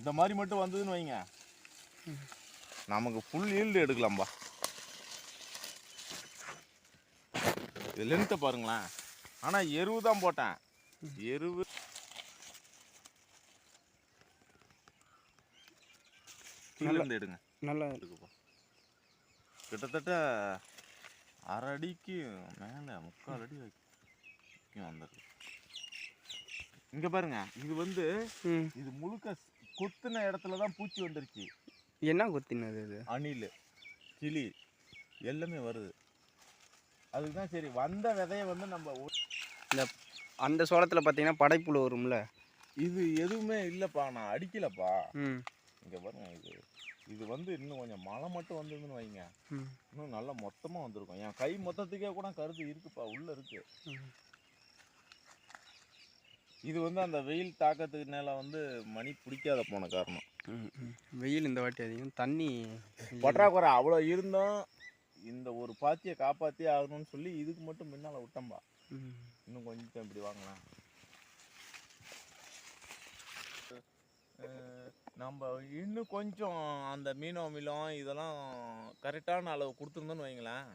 இந்த மாதிரி மட்டும் வந்ததுன்னு வைங்க. நமக்கு ஃபுல் ஈல்டு எடுக்கலாம்பா. இது லென்த்தை பாருங்களேன். ஆனால் எருவு தான் போட்டேன். எருவு. கீழேருந்து எடுங்க. நல்லா இருக்குப்பா கிட்டத்தட்ட அரை அடிக்கு மேலே முக்கால் அடி வரைக்கும் வந்துருக்கு. இங்கே பாருங்க இது வந்து இது முழுக்க கொத்துன இடத்துல தான் பூச்சி வந்துருச்சு. என்ன கொத்தினது இது? அணில் கிளி எல்லாமே வருது. அதுக்கு தான் சரி வந்த விதைய வந்து நம்ம இந்த அந்த சோளத்தில் பார்த்தீங்கன்னா படைப்புழு வரும்ல? இது எதுவுமே இல்லைப்பா நான் அடிக்கலப்பா. இங்கே பாருங்க இது இது வந்து இன்னும் கொஞ்சம் மழை மட்டும் வந்ததுன்னு வைங்க. இன்னும் நல்லா மொத்தமாக வந்திருக்கும். என் கை மொத்தத்துக்கே கூட கருது இருக்குப்பா உள்ளே இருக்கு. ம். இது வந்து அந்த வெயில் தாக்கத்துக்கு மேலே வந்து மணி பிடிக்காத போன காரணம். வெயில் இந்த வாட்டி அதிகம். தண்ணி பற்றாக்குறை அவ்வளோ இருந்தும் இந்த ஒரு பாத்தியை காப்பாற்றியே ஆகணும்னு சொல்லி இதுக்கு மட்டும் முன்னால் விட்டம்பா. இன்னும் கொஞ்சம் இப்படி வாங்கலாம். நம்ம இன்னும் கொஞ்சம் அந்த மீனோ மிலம் இதெல்லாம் கரெக்டான அளவு கொடுத்துருந்தோன்னு வைங்களேன்.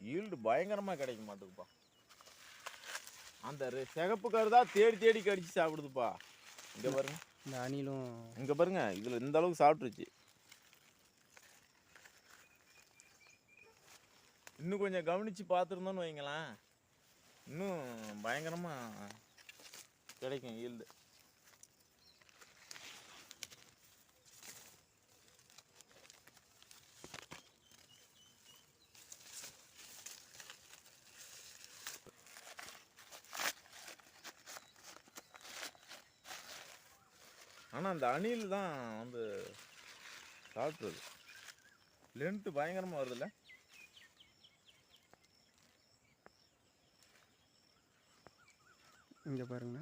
ஈல்டு பயங்கரமாக கிடைக்க மாட்டேங்குப்பா அந்த சிகப்பு கருதா தேடி தேடி கடிச்சு சாப்பிடுதுப்பா. இங்கே பாருங்க. இந்த அணிலும் இங்கே பாருங்க இதில் இந்த அளவுக்கு சாப்பிட்ருச்சு இன்னும் கொஞ்சம் கவனித்து பார்த்துருந்தோன்னு வைங்களேன். இன்னும் பயங்கரமாக கிடைக்கும் ஈல்டு ஆனால் அந்த அணில் தான் வந்து சாப்பிட்றது லென்த்து பயங்கரமாக வருதுல்ல? இங்கே பாருங்க.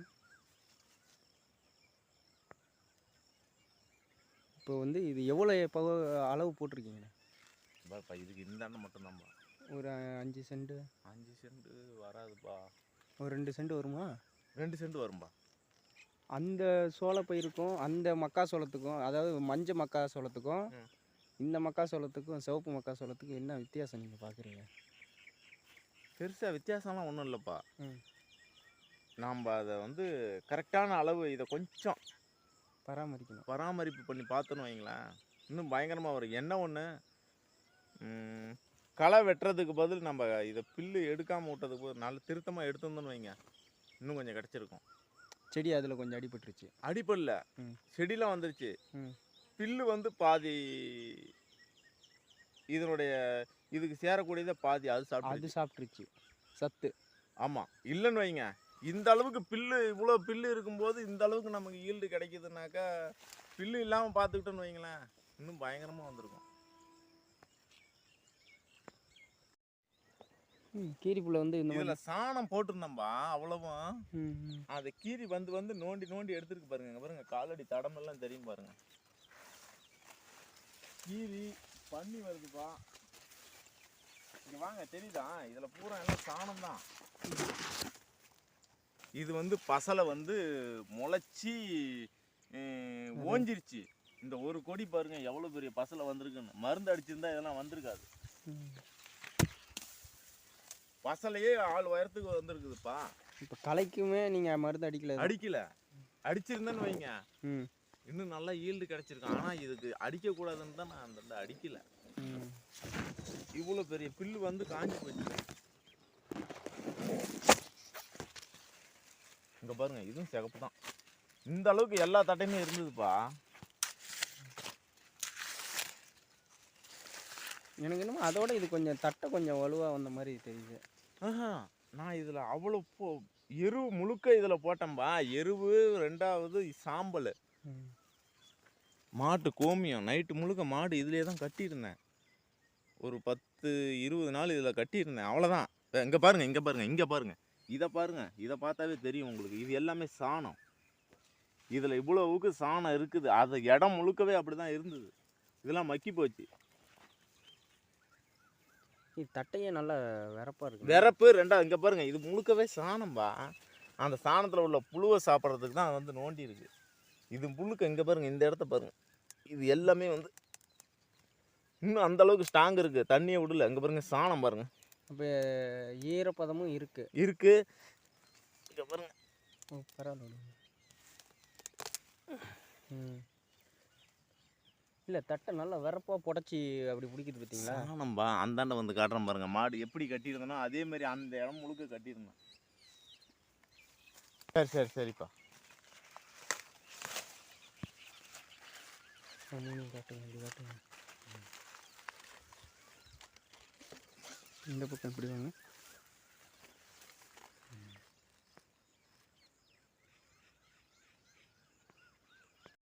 இப்போ வந்து இது எவ்வளோ பவ அளவு போட்டிருக்கீங்க? பாப்பா இதுக்கு இந்த அண்ணன் மட்டும்தான்ப்பா ஒரு அஞ்சு சென்ட் அஞ்சு சென்ட் வராதுப்பா. ஒரு ரெண்டு சென்ட் வருமா? ரெண்டு சென்ட் வரும்பா. அந்த சோளப்பயிருக்கும் அந்த மக்கா சோளத்துக்கும் அதாவது மஞ்சள் மக்கா சோளத்துக்கும் ம். இந்த மக்கா சோளத்துக்கும் சிவப்பு மக்கா சோளத்துக்கும் என்ன வித்தியாசம் நீங்கள் பார்க்குறீங்க பெருசாக வித்தியாசம்லாம் ஒன்றும் இல்லைப்பா. ம். நாம் அதை வந்து கரெக்டான அளவு இதை கொஞ்சம் பராமரிக்கணும். பராமரிப்பு பண்ணி பார்த்தோன்னு வைங்களேன். இன்னும் பயங்கரமாக வரும். என்ன ஒன்று களை வெட்டுறதுக்கு பதில் நம்ம இதை பில்லு எடுக்காமல் விட்டதுக்கு நல்ல திருத்தமாக எடுத்திருந்தோன்னு வைங்க. இன்னும் கொஞ்சம் கிடச்சிருக்கும். செடி அதில் கொஞ்சம் அடிபட்டுருச்சு. அடிப்படல ம். செடிலாம் வந்துருச்சு. பில்லு வந்து பாதி இதனுடைய இதுக்கு சேரக்கூடியதை பாதி அது அது சாப்பிட்டு சாப்பிட்ருச்சு சத்து. ஆமாம் இல்லைன்னு வைங்க. இந்த அளவுக்கு பில்லு இவ்வளோ பில்லு இருக்கும்போது இந்த அளவுக்கு நமக்கு ஈல்டு கிடைக்குதுனாக்கா பில்லு இல்லாமல் பார்த்துக்கிட்டோன்னு வைங்களேன். இன்னும் பயங்கரமாக வந்திருக்கும். கீரிப்புள்ள வந்து இந்த மாதிரி. இதில் சாணம் போட்டிருந்தோம்பா அவ்வளவும். அதை கீரி வந்து வந்து நோண்டி நோண்டி எடுத்துருக்கு பாருங்க பாருங்க காலடி தடமெல்லாம் தெரியும் பாருங்க. கீரி பண்ணி வருதுப்பா. இங்க வாங்க தெரியுதா? இதுல பூரா எல்லாம் சாணம் தான் இது வந்து பசலை வந்து முளைச்சி ஓஞ்சிருச்சு. இந்த ஒரு கொடி பாருங்க எவ்வளவு பெரிய பசலை வந்திருக்குன்னு. மருந்து அடிச்சிருந்தா இதெல்லாம் வந்திருக்காது. ம். பசலையே ஆள் உயரத்துக்கு வந்திருக்குதுப்பா. இப்போ களைக்குமே நீங்கள் மருந்து அடிக்கல. அடிக்கல. அடிச்சிருந்தேன்னு வைங்க. ம். இன்னும் நல்லா ஈல்டு கிடைச்சிருக்கும் ஆனால் இதுக்கு அடிக்கக்கூடாதுன்னு தான் நான் அந்த அடிக்கல. ம். இவ்வளோ பெரிய பில்லு வந்து காஞ்சி போச்சு. இங்கே பாருங்க இதுவும் சிகப்பு தான். இந்த அளவுக்கு எல்லா தட்டையுமே இருந்ததுப்பா. எனக்கு என்னமோ அதோட இது கொஞ்சம் தட்டை கொஞ்சம் வலுவாக வந்த மாதிரி தெரியுது. நான் இதில் அவ்வளோ போ எருவு முழுக்க இதில் போட்டேன்பா. எருவு ரெண்டாவது சாம்பல். மாட்டு கோமியம். நைட்டு முழுக்க மாடு இதுலேயே தான் கட்டியிருந்தேன். ஒரு பத்து இருபது நாள் இதில் கட்டியிருந்தேன். அவ்வளோதான் இங்கே பாருங்கள் இங்கே பாருங்கள் இங்கே பாருங்கள் இதை பாருங்கள் இதை பார்த்தாவே தெரியும் உங்களுக்கு. இது எல்லாமே சாணம். இதில் இவ்வளவுக்கு சாணம் இருக்குது. அது இடம் முழுக்கவே அப்படி தான் இருந்தது. இதெல்லாம் மக்கி போச்சு. இது தட்டையே நல்லா விறப்பாக இருக்கு. விறப்பு ரெண்டாவது இங்கே பாருங்கள் இது முழுக்கவே சாணம்பா. அந்த சாணத்தில் உள்ள புழுவை சாப்பிட்றதுக்கு தான் வந்து நோண்டி இருக்கு. இது முழுக்க இங்கே பாருங்க இந்த இடத்த பாருங்க. இது எல்லாமே வந்து இன்னும் அந்த அளவுக்கு ஸ்ட்ராங் இருக்குது தண்ணியை விடல. அங்கே பாருங்க சாணம் பாருங்க. அப்போ ஈரப்பதமும் இருக்குது இருக்கு. இங்கே பாருங்க. ஓ பரவாயில்ல. ம். இல்லை தட்டை நல்லா வரப்பாக புடச்சி அப்படி பிடிக்குது பார்த்தீங்களா சாணம்பா அந்தாண்ட வந்து காட்டுறேன் பாருங்க. மாடு எப்படி கட்டியிருந்தனோ அதே மாதிரி அந்த இடம் முழுக்க கட்டியிருந்தேன். சரி சரி சரிப்பா. காட்டுங்க இந்த பக்கம் இப்படி வாங்க.